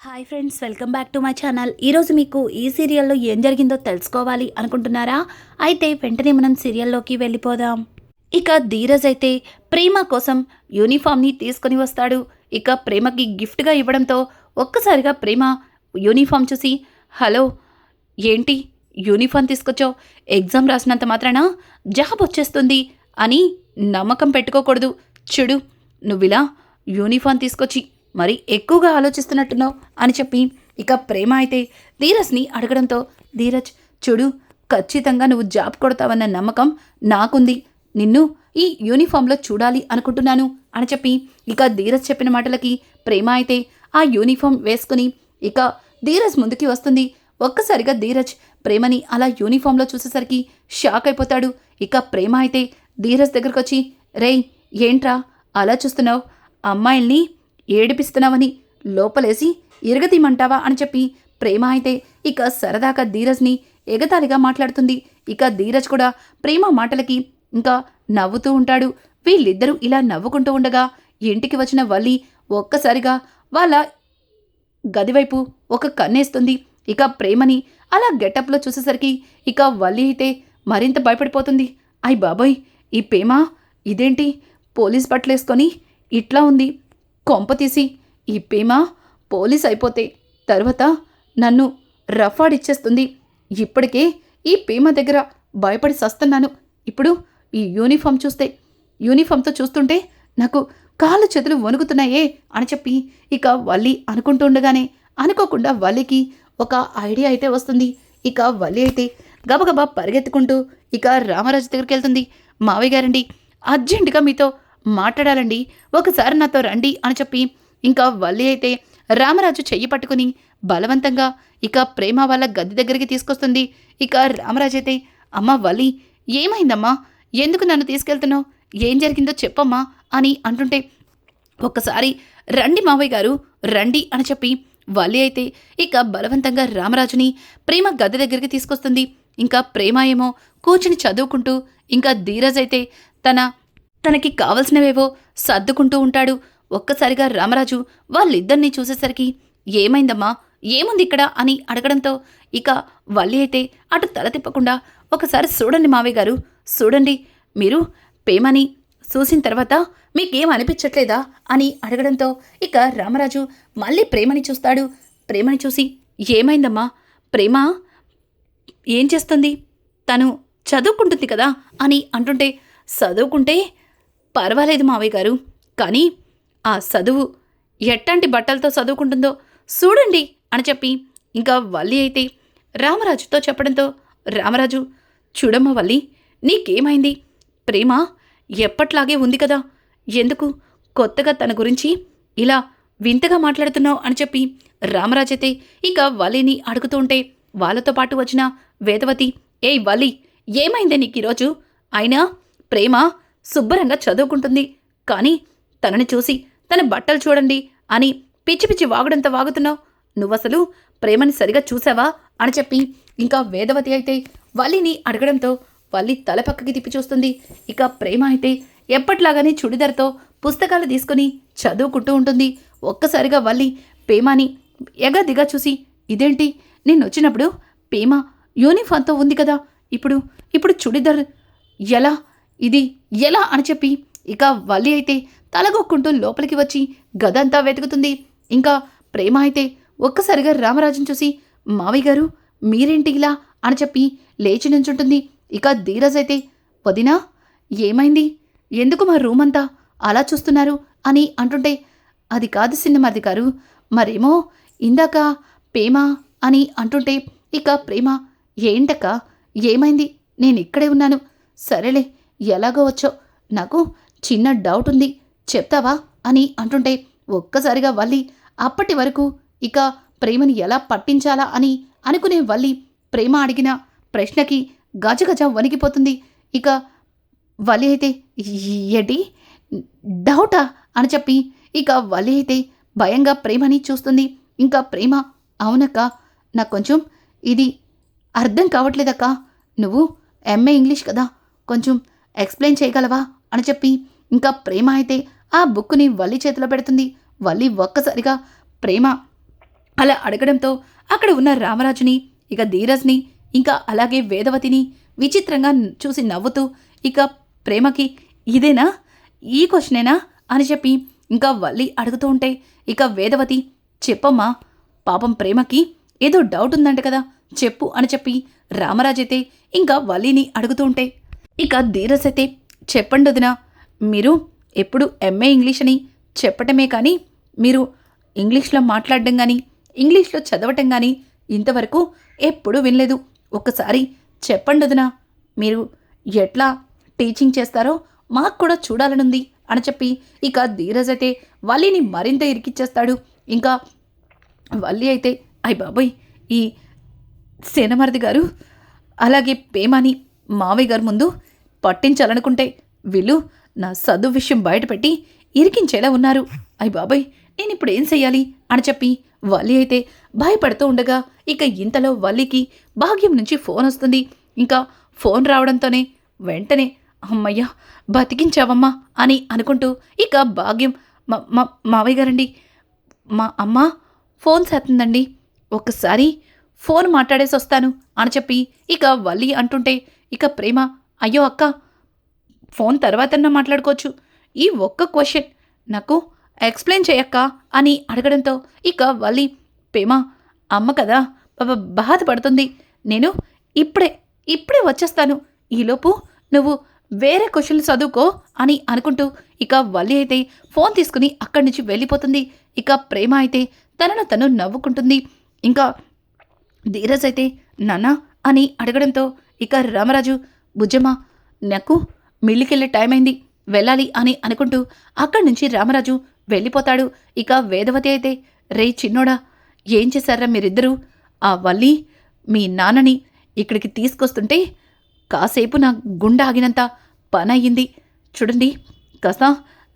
Hi friends welcome back to my channel ఈరోజు మీకు ఈ సీరియల్లో ఏం జరిగిందో తెలుసుకోవాలి అనుకుంటున్నారా? అయితే వెంటనే మనం సీరియల్లోకి వెళ్ళిపోదాం. ఇక ధీరజ్ అయితే ప్రేమ కోసం యూనిఫామ్ని తీసుకొని వస్తాడు. ఇక ప్రేమకి గిఫ్ట్గా ఇవ్వడంతో ఒక్కసారిగా ప్రేమ యూనిఫామ్ చూసి హలో ఏంటి? యూనిఫామ్ తీసుకొచ్చావు? ఎగ్జామ్ రాసినంత మాత్రాన? జాబ్ వచ్చేస్తుంది అని నమ్మకం పెట్టుకోకూడదు. చూడు నువ్విలా యూనిఫామ్ తీసుకొచ్చి మరి ఎక్కువగా ఆలోచిస్తున్నట్టున్నావు అని చెప్పి ఇక ప్రేమ అయితే ధీరజ్ని అడగడంతో ధీరజ్ చూడు ఖచ్చితంగా నువ్వు జాబ్ కొడతావన్న నమ్మకం నాకుంది. నిన్ను ఈ యూనిఫామ్లో చూడాలి అనుకుంటున్నాను అని చెప్పి ఇక ధీరజ్ చెప్పిన మాటలకి ప్రేమ అయితే ఆ యూనిఫామ్ వేసుకుని ఇక ధీరజ్ ముందుకి వస్తుంది. ఒక్కసారిగా ధీరజ్ ప్రేమని అలా యూనిఫామ్లో చూసేసరికి షాక్ అయిపోతాడు. ఇక ప్రేమ అయితే ధీరజ్ దగ్గరకు వచ్చి రేయ్ ఏంట్రా? అలా చూస్తున్నావు? అమ్మాయిల్ని ఏడిపిస్తున్నావని లోపలేసి ఇరగతీమంటావా అని చెప్పి ప్రేమ అయితే ఇక సరదాగా ధీరజ్ని ఎగతాళిగా మాట్లాడుతుంది. ఇక ధీరజ్ కూడా ప్రేమ మాటలకి ఇంకా నవ్వుతూ ఉంటాడు. వీళ్ళిద్దరూ ఇలా నవ్వుకుంటూ ఉండగా ఇంటికి వచ్చిన వల్లి ఒక్కసారిగా వాళ్ళ గదివైపు ఒక కన్నేస్తుంది. ఇక ప్రేమని అలా గెటప్లో చూసేసరికి ఇక వల్లి అయితే మరింత భయపడిపోతుంది. అయ్ బాబోయ్ ఈ ప్రేమ ఇదేంటి? పోలీస్ బట్టలేసుకొని ఇట్లా ఉంది. కొంప తీసి ఈ భీమా పోలీస్ అయిపోతే తర్వాత నన్ను రఫాడిచ్చేస్తుంది. ఇప్పటికే ఈ భీమా దగ్గర భయపడి సస్తున్నాను. ఇప్పుడు ఈ యూనిఫామ్ చూస్తే యూనిఫామ్తో చూస్తుంటే నాకు కాళ్ళు చేతులు వణుకుతున్నాయే అని చెప్పి ఇక వల్లి అనుకుంటూ ఉండగానే అనుకోకుండా వల్లికి ఒక ఐడియా అయితే వస్తుంది. ఇక వల్లి అయితే గబగబా పరిగెత్తుకుంటూ ఇక రామరాజు దగ్గరికి వెళ్తుంది. మావయ్య గారండి అర్జెంటుగా మీతో మాట్లాడాలండి. ఒకసారి నాతో రండి అని చెప్పి ఇంకా వల్లి అయితే రామరాజు చెయ్యి పట్టుకుని బలవంతంగా ఇక ప్రేమ వాళ్ళ గది దగ్గరికి తీసుకొస్తుంది. ఇక రామరాజు అయితే అమ్మ వల్లి ఏమైందమ్మా? ఎందుకు నన్ను తీసుకెళ్తున్నావు? ఏం జరిగిందో చెప్పమ్మా అని అంటుంటే ఒక్కసారి రండి మావయ్య గారు రండి అని చెప్పి వల్లి అయితే ఇక బలవంతంగా రామరాజుని ప్రేమ గది దగ్గరికి తీసుకొస్తుంది. ఇంకా ప్రేమ ఏమో కూర్చుని చదువుకుంటూ ఇంకా ధీరజ్ అయితే తన తనకి కావలసినవేవో సర్దుకుంటూ ఉంటాడు. ఒక్కసారిగా రామరాజు వాళ్ళిద్దరినీ చూసేసరికి ఏమైందమ్మా? ఏముంది ఇక్కడ? అని అడగడంతో ఇక వల్లి అయితే అటు తల తిప్పకుండా ఒకసారి చూడండి మావయ్య గారు. చూడండి మీరు ప్రేమని చూసిన తర్వాత మీకేం అనిపించట్లేదా? అని అడగడంతో ఇక రామరాజు మళ్ళీ ప్రేమని చూస్తాడు. ప్రేమని చూసి ఏమైందమ్మా? ప్రేమ ఏం చేస్తుంది? తను చదువుకుంటుంది కదా? అని అంటుంటే చదువుకుంటే పర్వాలేదు మావయ్య గారు కానీ ఆ చదువు ఎట్లాంటి బట్టలతో చదువుకుంటుందో చూడండి అని చెప్పి ఇంకా వల్లి అయితే రామరాజుతో చెప్పడంతో రామరాజు చూడమ్మ వల్లి నీకేమైంది? ప్రేమ ఎప్పట్లాగే ఉంది కదా ఎందుకు కొత్తగా తన గురించి ఇలా వింతగా మాట్లాడుతున్నావు? అని చెప్పి రామరాజు అయితే ఇక వలిని అడుగుతూ ఉంటే వాళ్ళతో పాటు వచ్చిన వేదవతి ఏయ్ వలి ఏమైంది నీకు ఈరోజు? అయినా ప్రేమ శుభ్రంగా చదువుకుంటుంది. కానీ తనని చూసి తన బట్టలు చూడండి అని పిచ్చి పిచ్చి వాగుడంత వాగుతున్నావు. నువ్వసలు ప్రేమని సరిగా చూసావా అని చెప్పి ఇంకా వేదవతి అయితే వల్లిని అడగడంతో వల్లి తల పక్కకి తిప్పి చూస్తుంది. ఇక ప్రేమ అయితే ఎప్పట్లాగానే చుడిదార్తో పుస్తకాలు తీసుకుని చదువుకుంటూ ఉంటుంది. ఒక్కసారిగా వల్లి పేమాని ఎగదిగా చూసి ఇదేంటి? నేను వచ్చినప్పుడు ప్రేమ యూనిఫామ్తో ఉంది కదా. ఇప్పుడు ఇప్పుడు చుడిదార్ ఎలా ఇది ఎలా అని చెప్పి ఇక వల్లి అయితే తలగొక్కుంటూ లోపలికి వచ్చి గదంతా వెతుకుతుంది. ఇంకా ప్రేమ అయితే ఒక్కసారిగా రామరాజుని చూసి మావయ్య గారు మీరేంటి ఇలా? అని చెప్పి లేచి నుంచుంటుంది. ఇక ధీరజ్ అయితే వదినా ఏమైంది? ఎందుకు మా రూమ్ అంతా అలా చూస్తున్నారు? అని అంటుంటే అది కాదు సిన్నమది గారు మరేమో ఇందాక ప్రేమ అని అంటుంటే ఇక ప్రేమ ఏంటక్క? ఏమైంది? నేను ఇక్కడే ఉన్నాను. సరేలే ఎలాగో వచ్చో నాకు చిన్న డౌట్ ఉంది. చెప్తావా? అని అంటుంటే ఒక్కసారిగా వల్లి అప్పటి వరకు ఇక ప్రేమని ఎలా పట్టించాలా అని అనుకునే వల్లి ప్రేమ అడిగిన ప్రశ్నకి గజగజ వణికిపోతుంది. ఇక వలి అయితే ఏంటి? డౌటా? అని చెప్పి ఇక వలి అయితే భయంగా ప్రేమని చూస్తుంది. ఇంకా ప్రేమ అవునక్క నాకు కొంచెం ఇది అర్థం కావట్లేదక్క. నువ్వు ఎంఏ ఇంగ్లీష్ కదా కొంచెం ఎక్స్ప్లెయిన్ చేయగలవా? అని చెప్పి ఇంకా ప్రేమ అయితే ఆ బుక్ని వల్లి చేతిలో పెడుతుంది. వల్లి ఒక్కసారిగా ప్రేమ అలా అడగడంతో అక్కడ ఉన్న రామరాజుని ఇక ధీరజ్ని ఇంకా అలాగే వేదవతిని విచిత్రంగా చూసి నవ్వుతూ ఇక ప్రేమకి ఇదేనా? ఈ క్వశ్చనేనా? అని చెప్పి ఇంకా వల్లి అడుగుతూ ఉంటే ఇక వేదవతి చెప్పమ్మా పాపం ప్రేమకి ఏదో డౌట్ ఉందంట కదా చెప్పు అని చెప్పి రామరాజైతే ఇంకా వల్లిని అడుగుతూ ఉంటే ఇక ధీరస్ అయితే చెప్పండి వదిన మీరు ఎప్పుడు ఎంఏ ఇంగ్లీష్ అని చెప్పటమే కానీ మీరు ఇంగ్లీష్లో మాట్లాడడం కానీ ఇంగ్లీష్లో చదవటం కానీ ఇంతవరకు ఎప్పుడూ వినలేదు. ఒకసారి చెప్పండి వదిన మీరు ఎట్లా టీచింగ్ చేస్తారో మాకు కూడా చూడాలనుంది అని చెప్పి ఇక ధీరజ్ అయితే వల్లిని మరింత ఇరికిచ్చేస్తాడు. ఇంకా వల్లి అయితే అయ్య బాబోయ్ ఈ సేనమరది గారు అలాగే పేమాని మావయ్య గారి ముందు పట్టించాలనుకుంటే వీళ్ళు నా చదువు విషయం బయటపెట్టి ఇరికించేలా ఉన్నారు. అయ్ బాబాయ్ నేను ఇప్పుడు ఏం చెయ్యాలి? అని చెప్పి వల్లి అయితే భయపడుతూ ఉండగా ఇక ఇంతలో వల్లికి భాగ్యం నుంచి ఫోన్ వస్తుంది. ఇంకా ఫోన్ రావడంతోనే వెంటనే అమ్మయ్యా బతికించావమ్మా అని అనుకుంటూ ఇక భాగ్యం మా మా- మావయ్య గారండి మా అమ్మ ఫోన్ చేస్తుందండి. ఒక్కసారి ఫోన్ మాట్లాడేసి వస్తాను అని చెప్పి ఇక వల్లి అంటుంటే ఇక ప్రేమ అయ్యో అక్క ఫోన్ తర్వాతన్నా మాట్లాడుకోవచ్చు. ఈ ఒక్క క్వశ్చన్ నాకు ఎక్స్ప్లెయిన్ చేయక్క అని అడగడంతో ఇక వల్లి పేమ అమ్మ కదా బాధపడుతుంది. నేను ఇప్పుడే ఇప్పుడే వచ్చేస్తాను. ఈలోపు నువ్వు వేరే క్వశ్చన్లు చదువుకో అని అనుకుంటూ ఇక వల్లి అయితే ఫోన్ తీసుకుని అక్కడి నుంచి వెళ్ళిపోతుంది. ఇక ప్రేమ అయితే తనను తను నవ్వుకుంటుంది. ఇంకా ధీరజ్ అయితే నానా అని అడగడంతో ఇక రామరాజు బుజ్జమ్మ నాకు మిల్లికెళ్ళే టైం అయింది వెళ్ళాలి అని అనుకుంటూ అక్కడి నుంచి రామరాజు వెళ్ళిపోతాడు. ఇక వేదవతి అయితే రే చిన్నోడా ఏం చేశారా మీరిద్దరూ? ఆ వల్లి మీ నాన్నని ఇక్కడికి తీసుకొస్తుంటే కాసేపు నా గుండె ఆగినంత పని అయ్యింది చూడండి కాస్త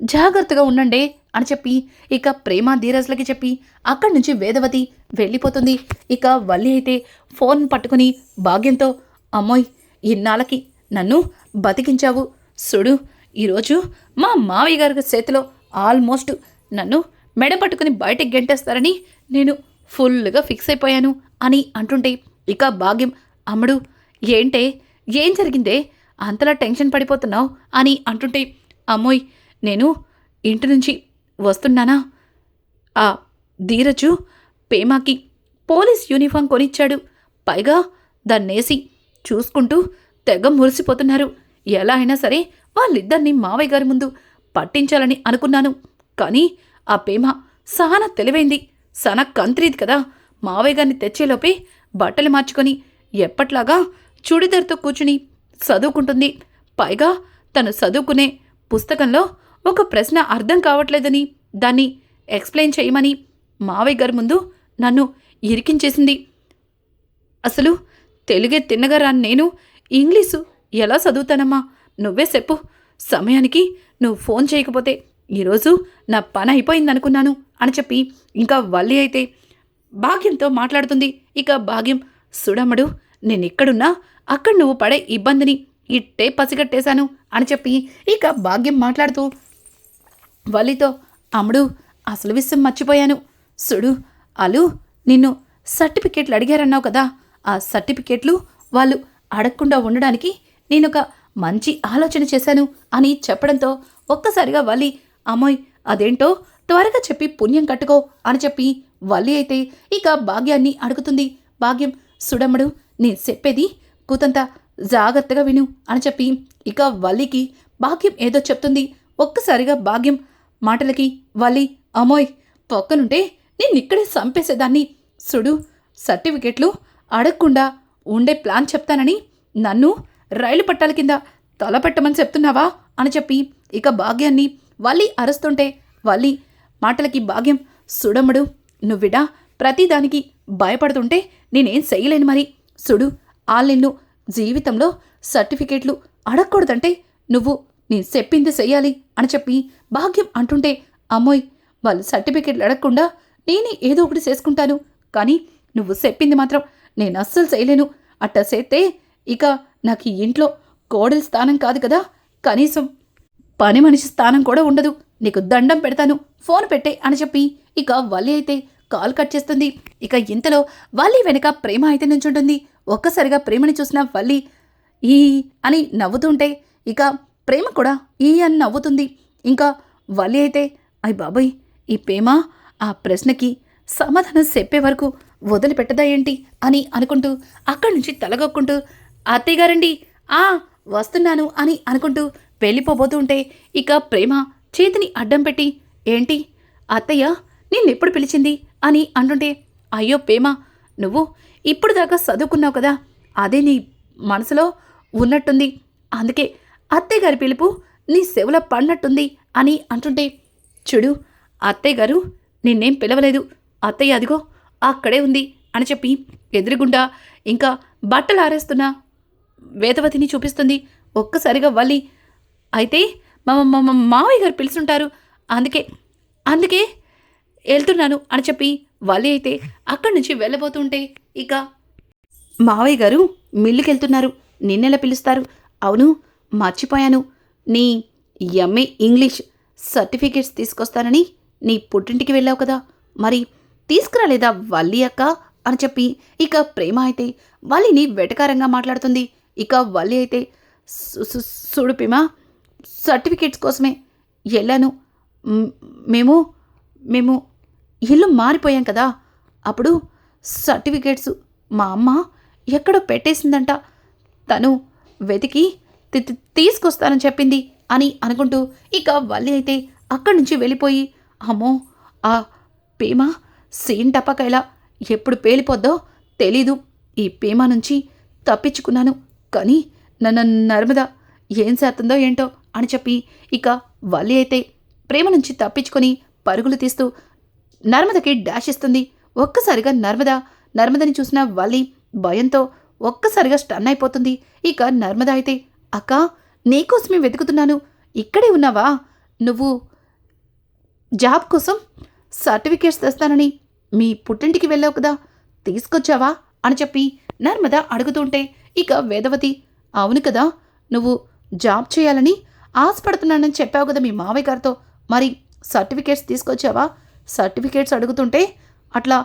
జాగ్రత్తగా ఉండండి అని చెప్పి ఇక ప్రేమ ధీరజ్లకి చెప్పి అక్కడి నుంచి వేదవతి వెళ్ళిపోతుంది. ఇక వల్లి అయితే ఫోన్ పట్టుకుని భాగ్యంతో అమ్మోయ్ ఇన్నాళ్ళకి నన్ను బతికించావు. సుడు ఈరోజు మా మావయ్య గారి చేతిలో ఆల్మోస్ట్ నన్ను మెడ పట్టుకుని బయటకు గెంటేస్తారని నేను ఫుల్గా ఫిక్స్ అయిపోయాను అని అంటుంటే ఇక భాగ్యం అమ్ముడు ఏంటే ఏం జరిగిందే అంతలా టెన్షన్ పడిపోతున్నావు అని అంటుంటే అమ్మోయ్ నేను ఇంటి నుంచి వస్తున్నానా? ఆ ధీరజు పేమాకి పోలీస్ యూనిఫామ్ కొనిచ్చాడు. పైగా దాన్నేసి చూసుకుంటూ తెగ మురిసిపోతున్నారు. ఎలా అయినా సరే వాళ్ళిద్దరినీ మావయ్య గారి ముందు పట్టించాలని అనుకున్నాను. కానీ ఆ పేమ సహన తెలివైంది. సన కంత్రీది కదా. మావయ్య గారిని తెచ్చేలోపే బట్టలు మార్చుకొని ఎప్పట్లాగా చుడిదార్తో కూర్చుని చదువుకుంటుంది. పైగా తను చదువుకునే పుస్తకంలో ఒక ప్రశ్న అర్థం కావట్లేదని దాన్ని ఎక్స్ప్లెయిన్ చేయమని మావయ్య గారి ముందు నన్ను ఇరికించేసింది. అసలు తెలుగే తిన్నగా రాని నేను ఇంగ్లీషు. ఎలా చదువుతానమ్మా? నువ్వే చెప్పు. సమయానికి నువ్వు ఫోన్ చేయకపోతే ఈరోజు నా పని అయిపోయింది అనుకున్నాను అని చెప్పి ఇంకా వల్లి అయితే భాగ్యంతో మాట్లాడుతుంది. ఇక భాగ్యం సుడమ్మడు నేను ఎక్కడున్నా అక్కడ నువ్వు పడే ఇబ్బందిని ఇట్టే పసిగట్టేశాను అని చెప్పి ఇక భాగ్యం మాట్లాడుతూ వల్లితో అమ్ముడు అసలు విషయం మర్చిపోయాను. సుడు అలు నిన్ను సర్టిఫికేట్లు అడిగారన్నావు కదా. ఆ సర్టిఫికేట్లు వాళ్ళు అడగకుండా ఉండడానికి నేను ఒక మంచి ఆలోచన చేశాను అని చెప్పడంతో ఒక్కసారిగా వల్లి అమ్మోయ్ అదేంటో? త్వరగా చెప్పి పుణ్యం కట్టుకో అని చెప్పి వల్లి అయితే ఇక భాగ్యాన్ని అడుగుతుంది. భాగ్యం సుడమ్మడు నేను చెప్పేది కూతంత జాగ్రత్తగా విను అని చెప్పి ఇక వల్లికి భాగ్యం ఏదో చెప్తుంది. ఒక్కసారిగా భాగ్యం మాటలకి వల్లి అమ్మోయ్ పక్కనుంటే నేను ఇక్కడే చంపేసేదాన్ని. సుడు సర్టిఫికెట్లు అడగకుండా ఉండే ప్లాన్ చెప్తానని నన్ను రైలు పట్టాల కింద తల పెట్టమని చెప్తున్నావా? అని చెప్పి ఇక భాగ్యాన్ని వల్లి అరుస్తుంటే వల్లి మాటలకి భాగ్యం సుడమ్ముడు నువ్విడా? ప్రతిదానికి భయపడుతుంటే నేనేం చేయలేను మరి. సుడు ఆన్లైన్లో జీవితంలో సర్టిఫికేట్లు అడగకూడదంటే నువ్వు నేను చెప్పింది చెయ్యాలి అని చెప్పి భాగ్యం అంటుంటే అమ్మోయ్ వాళ్ళు సర్టిఫికేట్లు అడగకుండా నేనే ఏదో ఒకటి చేసుకుంటాను. కానీ నువ్వు చెప్పింది మాత్రం నేను అస్సలు చేయలేను. అట్ట చేస్తే ఇక నాకు ఈ ఇంట్లో కోడలి స్థానం కాదు కదా. కనీసం పని మనిషి స్థానం కూడా ఉండదు. నీకు దండం పెడతాను. ఫోన్ పెట్టే అని చెప్పి ఇక వల్లి అయితే కాల్ కట్ చేస్తుంది. ఇక ఇంతలో వల్లి వెనక ప్రేమ అయితే నుంచుంటుంది. ఒక్కసారిగా ప్రేమని చూసిన వల్లి ఈ అని నవ్వుతుంటే ఇక ప్రేమ కూడా ఈ అని నవ్వుతుంది. ఇంకా వల్లి అయితే అయ్ బాబాయ్ ఈ ప్రేమ ఆ ప్రశ్నకి సమాధానం చెప్పే వరకు వదిలిపెట్టదా ఏంటి అని అనుకుంటూ అక్కడి నుంచి తలగొక్కుంటూ అత్తయ్య గారండి ఆ వస్తున్నాను అని అనుకుంటూ వెళ్ళిపోబోతూ ఉంటే ఇక ప్రేమ చేతిని అడ్డం పెట్టి ఏంటి అత్తయ్య నిన్నెప్పుడు పిలిచింది? అని అంటుంటే అయ్యో ప్రేమ నువ్వు ఇప్పుడు దాకా చదువుకున్నావు కదా అదే నీ మనసులో ఉన్నట్టుంది. అందుకే అత్తయ్య గారి పిలుపు నీ సెవుల పడినట్టుంది అని అంటుంటే చూడు అత్తయ్య గారు నిన్నేం పిలవలేదు. అత్తయ్య అదిగో అక్కడే ఉంది అని చెప్పి ఎదురుగుండా ఇంకా బట్టలు ఆరేస్తున్న వేదవతిని చూపిస్తుంది. ఒక్కసారిగా వల్లి అయితే మా మా మావయ్య గారు పిలుచుంటారు అందుకే అందుకే వెళ్తున్నాను అని చెప్పి వల్లి అయితే అక్కడి నుంచి వెళ్ళబోతుంటే ఇక మావయ్య గారు మిల్లుకి వెళ్తున్నారు నిన్నెలా పిలుస్తారు? అవును మర్చిపోయాను. నీ ఎంఏ ఇంగ్లీష్ సర్టిఫికేట్స్ తీసుకొస్తానని నీ పుట్టింటికి వెళ్ళావు కదా. మరి తీసుకురాలేదా వల్లి అక్క? అని చెప్పి ఇక ప్రేమ అయితే వల్లిని వెటకారంగా మాట్లాడుతుంది. ఇక వల్లి అయితే "సు- సు- చూడు ప్రేమ సర్టిఫికేట్స్ కోసమే వెళ్ళాను. మేము మేము ఇల్లు మారిపోయాం కదా. అప్పుడు సర్టిఫికేట్స్ మా అమ్మ ఎక్కడో పెట్టేసిందంట. తను వెతికి తి- తీసుకొస్తానని చెప్పింది అని అనుకుంటూ ఇక వల్లి అయితే అక్కడి నుంచి వెళ్ళిపోయి అమ్మో ఆ పేమా సీన్ టపకైలా ఎప్పుడు పేలిపోద్దో తెలీదు. ఈ పేమ నుంచి తప్పించుకున్నాను. కానీ నన్ను నర్మద ఏం శాతందో ఏంటో అని చెప్పి ఇక వల్లి అయితే ప్రేమ నుంచి తప్పించుకొని పరుగులు తీస్తూ నర్మదకి డాష్ ఇస్తుంది. ఒక్కసారిగా నర్మద నర్మదని చూసిన వల్లి భయంతో ఒక్కసారిగా స్టన్ అయిపోతుంది. ఇక నర్మద అయితే అక్క నీకోసమే వెతుకుతున్నాను. ఇక్కడే ఉన్నావా? నువ్వు జాబ్ కోసం సర్టిఫికేట్స్ తెస్తానని మీ పుట్టింటికి వెళ్ళావు కదా? తీసుకొచ్చావా? అని చెప్పి నర్మద అడుగుతుంటే ఇక వేదవతి అవును కదా నువ్వు జాబ్ చేయాలని ఆశపడుతున్నానని చెప్పావు కదా మీ మావయ్య గారితో. మరి సర్టిఫికేట్స్ తీసుకొచ్చావా? సర్టిఫికేట్స్ అడుగుతుంటే అట్లా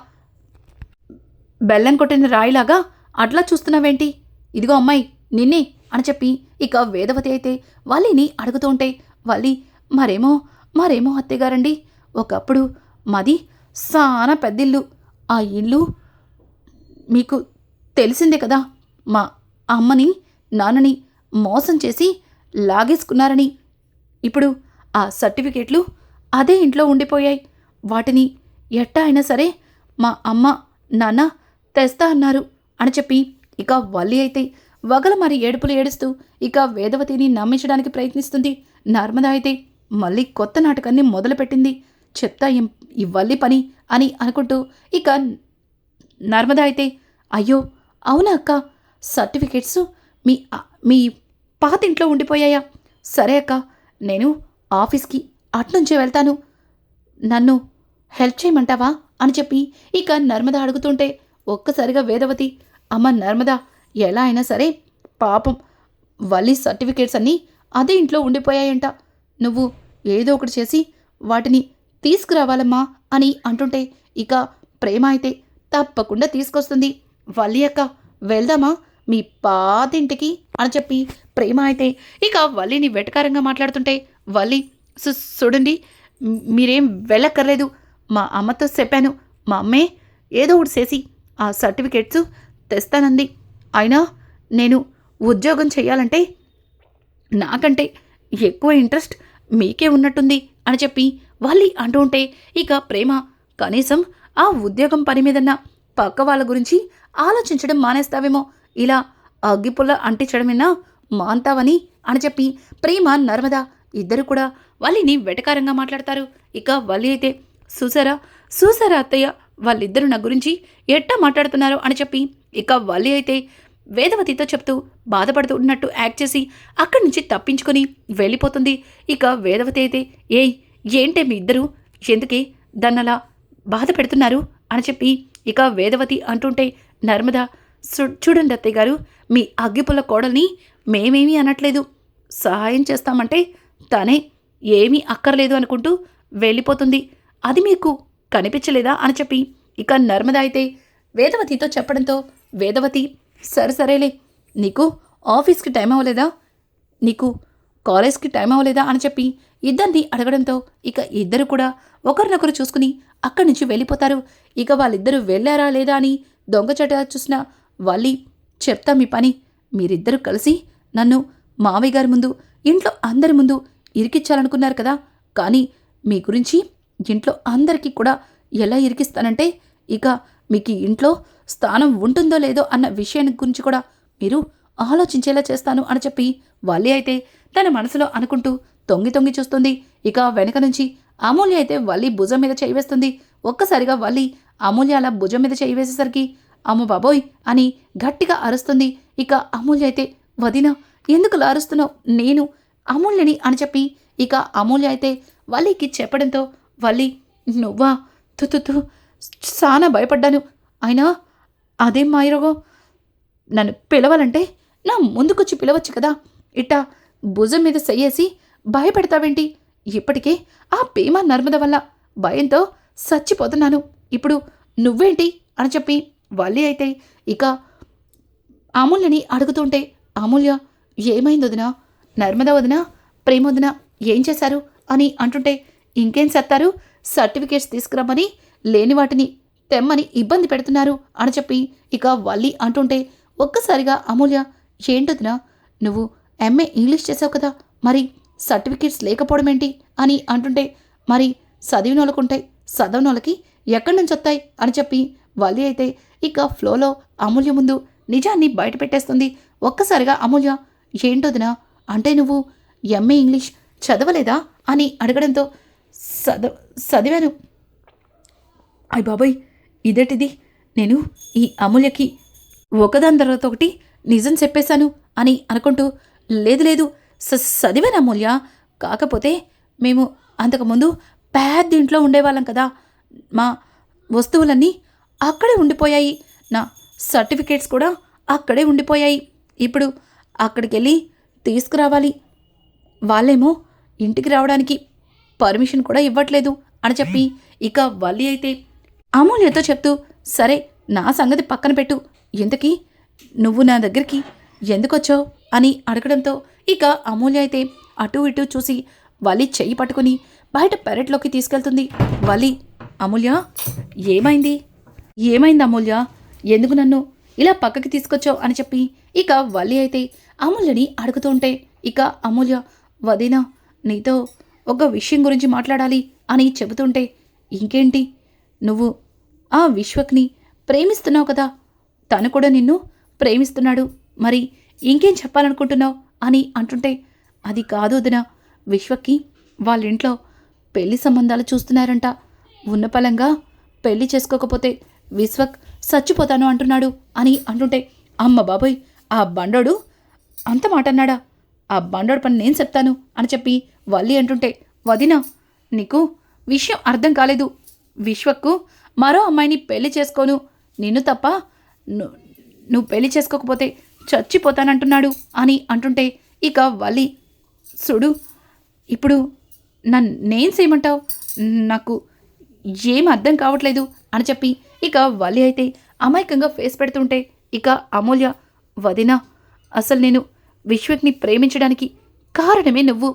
బెల్లం కొట్టిన రాయిలాగా అట్లా చూస్తున్నావేంటి? ఇదిగో అమ్మాయి నిన్నే అని చెప్పి ఇక వేదవతి అయితే వాళ్ళని అడుగుతుంటే వాళ్ళి మరేమో మరేమో అత్తయ్యగారండి ఒకప్పుడు మాది సానా పెద్దిల్లు. ఆ ఇల్లు మీకు తెలిసిందే కదా. మా అమ్మని నాన్నని మోసం చేసి లాగేసుకున్నారని. ఇప్పుడు ఆ సర్టిఫికేట్లు అదే ఇంట్లో ఉండిపోయాయి. వాటిని ఎట్టా అయినా సరే మా అమ్మ నాన్న తెస్తా అన్నారు అని చెప్పి ఇక వల్లి అయితే వగల మరి ఏడుపులు ఏడుస్తూ ఇక వేదవతిని నమ్మించడానికి ప్రయత్నిస్తుంది. నర్మద అయితే మళ్ళీ కొత్త నాటకాన్ని మొదలుపెట్టింది. చెప్తా ఈ- వల్లి పని అని అనుకుంటూ ఇక నర్మద అయితే అయ్యో అవునా అక్క? సర్టిఫికేట్స్ మీ మీ పాత ఇంట్లో ఉండిపోయాయా? సరే అక్క నేను ఆఫీస్కి అట్నుంచే వెళ్తాను. నన్ను హెల్ప్ చేయమంటావా? అని చెప్పి ఇక నర్మద అడుగుతుంటే ఒక్కసారిగా వేదవతి అమ్మ నర్మద ఎలా అయినా సరే పాపం వల్లి సర్టిఫికేట్స్ అన్నీ అదే ఇంట్లో ఉండిపోయాయంట. నువ్వు ఏదో ఒకటి చేసి వాటిని తీసుకురావాలమ్మా అని అంటుంటే ఇక ప్రేమ అయితే తప్పకుండా తీసుకొస్తుంది. వల్లి అక్క వెళ్దామా? మీ పాతింటికి అని చెప్పి ప్రేమ అయితే ఇక వల్లిని వెటకారంగా మాట్లాడుతుంటే వల్లి "సు- చూడండి మీరేం వెళ్ళక్కర్లేదు. మా అమ్మతో చెప్పాను. మా అమ్మే ఏదో ఒకటి చేసి ఆ సర్టిఫికేట్స్ తెస్తానంది. అయినా నేను ఉద్యోగం చేయాలంటే నాకంటే ఎక్కువ ఇంట్రెస్ట్ మీకే ఉన్నట్టుంది అని చెప్పి వాళ్ళు అంటూ ఉంటే ఇక ప్రేమ. కనీసం ఆ ఉద్యోగం పని మీదన్న పక్క వాళ్ళ గురించి ఆలోచించడం మానేస్తావేమో. ఇలా అగ్గిపుల్ల అంటించడమేనా మాంతావని అని చెప్పి ప్రేమ నర్మద ఇద్దరు కూడా వాళ్ళని వెటకారంగా మాట్లాడతారు. ఇక వల్లి అయితే చూసారా చూసారా అత్తయ్య వాళ్ళిద్దరు నా గురించి ఎట్టా మాట్లాడుతున్నారు? అని చెప్పి ఇక వల్లి అయితే వేదవతితో చెప్తూ బాధపడుతూ ఉన్నట్టు యాక్ట్ చేసి అక్కడి నుంచి తప్పించుకొని వెళ్ళిపోతుంది. ఇక వేదవతి అయితే ఏయ్ ఏంటే మీ ఇద్దరు? ఎందుకే? దాన్నలా బాధ పెడుతున్నారు? అని చెప్పి ఇక వేదవతి అంటుంటే నర్మద చూడండి అత్తయ్య గారు మీ అగ్గిపుల్ల కోడల్ని మేమేమీ అనట్లేదు. సహాయం చేస్తామంటే తనే ఏమీ అక్కర్లేదు అనుకుంటూ వెళ్ళిపోతుంది. అది మీకు కనిపించలేదా? అని చెప్పి ఇక నర్మద అయితే వేదవతితో చెప్పడంతో వేదవతి సరే సరేలే నీకు ఆఫీస్కి టైం అవ్వలేదా? నీకు కాలేజ్కి టైం అవ్వలేదా అని చెప్పి ఇద్దరిని అడగడంతో ఇక ఇద్దరు కూడా ఒకరినొకరు చూసుకుని అక్కడి నుంచి వెళ్ళిపోతారు. ఇక వాళ్ళిద్దరూ వెళ్ళారా లేదా అని దొంగచట చూసిన వాళ్ళి చెప్తా మీ పని మీరిద్దరూ కలిసి నన్ను మావయ్య గారి ముందు ఇంట్లో అందరి ముందు ఇరికిచ్చాలనుకున్నారు కదా. కానీ మీ గురించి ఇంట్లో అందరికీ కూడా ఎలా ఇరికిస్తానంటే ఇక మీకు ఇంట్లో స్థానం ఉంటుందో లేదో అన్న విషయాన్ని గురించి కూడా మీరు ఆలోచించేలా చేస్తాను అని చెప్పి వల్లి అయితే తన మనసులో అనుకుంటూ తొంగి తొంగి చూస్తుంది. ఇక వెనక నుంచి అమూల్య అయితే వల్లి భుజం మీద చేయివేస్తుంది ఒక్కసారిగా వల్లి అమూల్య అలా భుజం మీద చేయి వేసేసరికి అమ్మ బాబోయ్ అని గట్టిగా అరుస్తుంది. ఇక అమూల్య అయితే వదిన ఎందుకు అరుస్తున్నావు? నేను అమూల్యని అని చెప్పి ఇక అమూల్య అయితే వల్లికి చెప్పడంతో వల్లి నువ్వా? తుతుతు చాలా భయపడ్డాను. అయినా అదేం మాయరోగో? నన్ను పిలవాలంటే నా ముందుకొచ్చి పిలవచ్చు కదా? ఇట్టా భుజం మీద సెయ్యేసి భయపెడతావేంటి? ఇప్పటికే ఆ భీమా నర్మద వల్ల భయంతో చచ్చిపోతున్నాను. ఇప్పుడు నువ్వేంటి? అని చెప్పి వల్లి అయితే ఇక అమూల్యని అడుగుతుంటే అమూల్య ఏమైంది వదినా? నర్మద వదినా? ప్రేమ వదినా? ఏం చేశారు? అని అంటుంటే ఇంకేం చేస్తారు సర్టిఫికేట్స్ తీసుకురమ్మని లేని వాటిని తెమ్మని ఇబ్బంది పెడుతున్నారు. అని చెప్పి ఇక వల్లి అంటుంటే ఒక్కసారిగా అమూల్య ఏంటొదినా? నువ్వు ఎంఏ ఇంగ్లీష్ చేసావు కదా మరి సర్టిఫికేట్స్ లేకపోవడం ఏంటి అని అంటుంటే మరి చదివిన వాళ్ళకుంటాయి చదవని వాళ్ళకి ఎక్కడి నుంచి వస్తాయి అని చెప్పి వల్లి అయితే ఇక ఫ్లోలో అమూల్య ముందు నిజాన్ని బయట పెట్టేస్తుంది. ఒక్కసారిగా అమూల్య ఏంటొదినా అంటే నువ్వు ఎంఏ ఇంగ్లీష్ చదవలేదా? అని అడగడంతో చదవ చదివాను. అయ్ బాబాయ్ ఇదేటిది? నేను ఈ అమూల్యకి ఒకదాని తర్వాత ఒకటి నిజం చెప్పేశాను అని అనుకుంటూ లేదు లేదు స- చదివాను అమూల్య కాకపోతే మేము అంతకుముందు పెద్ద ఇంట్లో ఉండేవాళ్ళం కదా. మా వస్తువులన్నీ అక్కడే ఉండిపోయాయి. నా సర్టిఫికేట్స్ కూడా అక్కడే ఉండిపోయాయి. ఇప్పుడు అక్కడికి వెళ్ళి తీసుకురావాలి. వాళ్ళేమో ఇంటికి రావడానికి పర్మిషన్ కూడా ఇవ్వట్లేదు అని చెప్పి ఇక వల్లి అయితే అమూల్యతో చెప్తూ సరే నా సంగతి పక్కన పెట్టు. ఇంతకీ నువ్వు నా దగ్గరికి ఎందుకొచ్చావు? అని అడగడంతో ఇక అమూల్య అయితే అటు ఇటు చూసి వలి చెయ్యి పట్టుకుని బయట పెరట్లోకి తీసుకెళ్తుంది. వలి అమూల్య ఏమైంది? ఏమైంది అమూల్య? ఎందుకు నన్ను ఇలా పక్కకి తీసుకొచ్చావు? అని చెప్పి ఇక వల్లి అయితే అమూల్యని అడుగుతూ ఉంటే ఇక అమూల్య వదినా నీతో ఒక విషయం గురించి మాట్లాడాలి అని చెబుతుంటే ఇంకేంటి? నువ్వు ఆ విశ్వక్ని ప్రేమిస్తున్నావు కదా తను కూడా నిన్ను ప్రేమిస్తున్నాడు. మరి ఇంకేం చెప్పాలనుకుంటున్నావు? అని అంటుంటే అది కాదు వదినా. విశ్వకి వాళ్ళ ఇంట్లో పెళ్ళి సంబంధాలు చూస్తున్నారంట. ఉన్నపలంగా పెళ్ళి చేసుకోకపోతే విశ్వక్ చచ్చిపోతాను అంటున్నాడు అని అంటుంటే అమ్మ బాబోయ్ ఆ బండోడు అంత మాట అన్నాడా? ఆ బండోడు పని నేను చెప్తాను అని చెప్పి వల్లి అంటుంటే వదినా నీకు విషయం అర్థం కాలేదు. విశ్వక్కు మరో అమ్మాయిని పెళ్ళి చేసుకోను. నిన్ను తప్ప ను- నువ్వు పెళ్ళి చేసుకోకపోతే చచ్చిపోతానంటున్నాడు అని అంటుంటే ఇక వలి సుడు ఇప్పుడు నన్ను నేను చేయమంటావు? నాకు ఏం అర్థం కావట్లేదు అని చెప్పి ఇక వలి అయితే అమాయకంగా ఫేస్ పెడుతుంటే ఇక అమూల్య వదినా అసలు నేను విశ్వక్ని ప్రేమించడానికి కారణమే నువ్వు.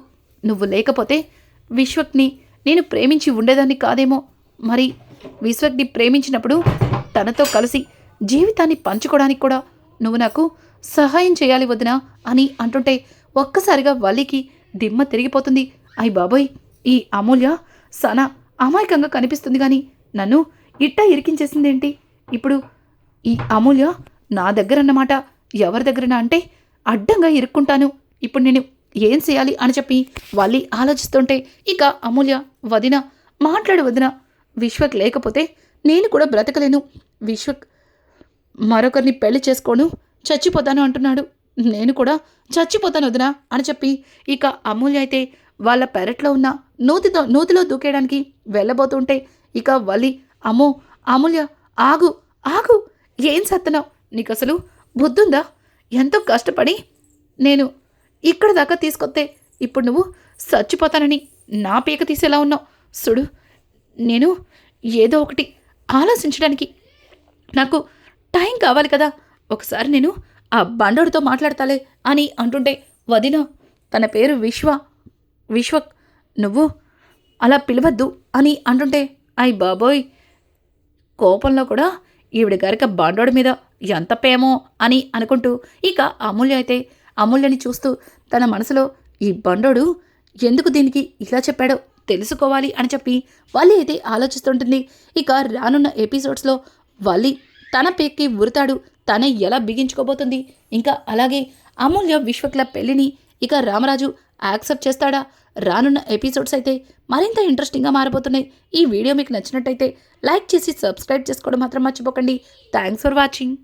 నువ్వు లేకపోతే విశ్వక్ని నేను ప్రేమించి ఉండేదాన్ని కాదేమో. మరి విశ్వక్ని ప్రేమించినప్పుడు తనతో కలిసి జీవితాన్ని పంచుకోవడానికి కూడా నువ్వు నాకు సహాయం చేయాలి వదినా అని అంటుంటే ఒక్కసారిగా వల్లికి దిమ్మ తిరిగిపోతుంది. అయ్ బాబోయ్ ఈ అమూల్య సనా అమాయకంగా కనిపిస్తుంది కానీ నన్ను ఇట్టా ఇరికించేసిందేంటి? ఇప్పుడు ఈ అమూల్య నా దగ్గర అన్నమాట ఎవరి దగ్గరనా అంటే అడ్డంగా ఇరుక్కుంటాను. ఇప్పుడు నేను ఏం చేయాలి అని చెప్పి వాళ్ళి ఆలోచిస్తుంటే ఇక అమూల్య వదిన మాట్లాడు వదిన విశ్వక్ లేకపోతే నేను కూడా బ్రతకలేను. విశ్వక్ మరొకరిని పెళ్ళి చేసుకోను చచ్చిపోతాను అంటున్నాడు. నేను కూడా చచ్చిపోతాను వదినా అని చెప్పి ఇక అమూల్య అయితే వాళ్ళ పెరట్లో ఉన్న నూతితో నూతిలో దూకేయడానికి వెళ్ళబోతుంటే ఇక వలి అమ్మో అమూల్య ఆగు ఆగు ఏం సత్తనావు నీకు అసలు బుద్ధుందా? ఎంతో కష్టపడి నేను ఇక్కడ దాకా తీసుకొస్తే ఇప్పుడు నువ్వు చచ్చిపోతానని నా పీక తీసేలా ఉన్నావు. సుడు నేను ఏదో ఒకటి ఆలోచించడానికి నాకు టైం కావాలి కదా. ఒకసారి నేను ఆ బండోడితో మాట్లాడతాలే అని అంటుంటే వదిన తన పేరు విశ్వ. విశ్వ నువ్వు అలా పిలవద్దు అని అంటుంటే అయ్ బాబోయ్ కోపంలో కూడా ఈవిడ గారికి బండోడి మీద ఎంత ప్రేమో అని అనుకుంటూ ఇక అమూల్య అయితే అమూల్యని చూస్తూ తన మనసులో ఈ బండోడు ఎందుకు దీనికి ఇలా చెప్పాడో తెలుసుకోవాలి అని చెప్పి వల్లి అయితే ఆలోచిస్తుంటుంది. ఇక రానున్న ఎపిసోడ్స్లో వల్లి తన పేక్కి ఉరుతాడు. తనే ఎలా బిగించుకోబోతుంది? ఇంకా అలాగే అమూల్య విశ్వక్ల పెళ్ళిని ఇక రామరాజు యాక్సెప్ట్ చేస్తాడా? రానున్న ఎపిసోడ్స్ అయితే మరింత ఇంట్రెస్టింగ్గా మారిపోతున్నాయి ఈ వీడియో మీకు నచ్చినట్టయితే లైక్ చేసి సబ్స్క్రైబ్ చేసుకోవడం మాత్రం మర్చిపోకండి. Thanks for watching.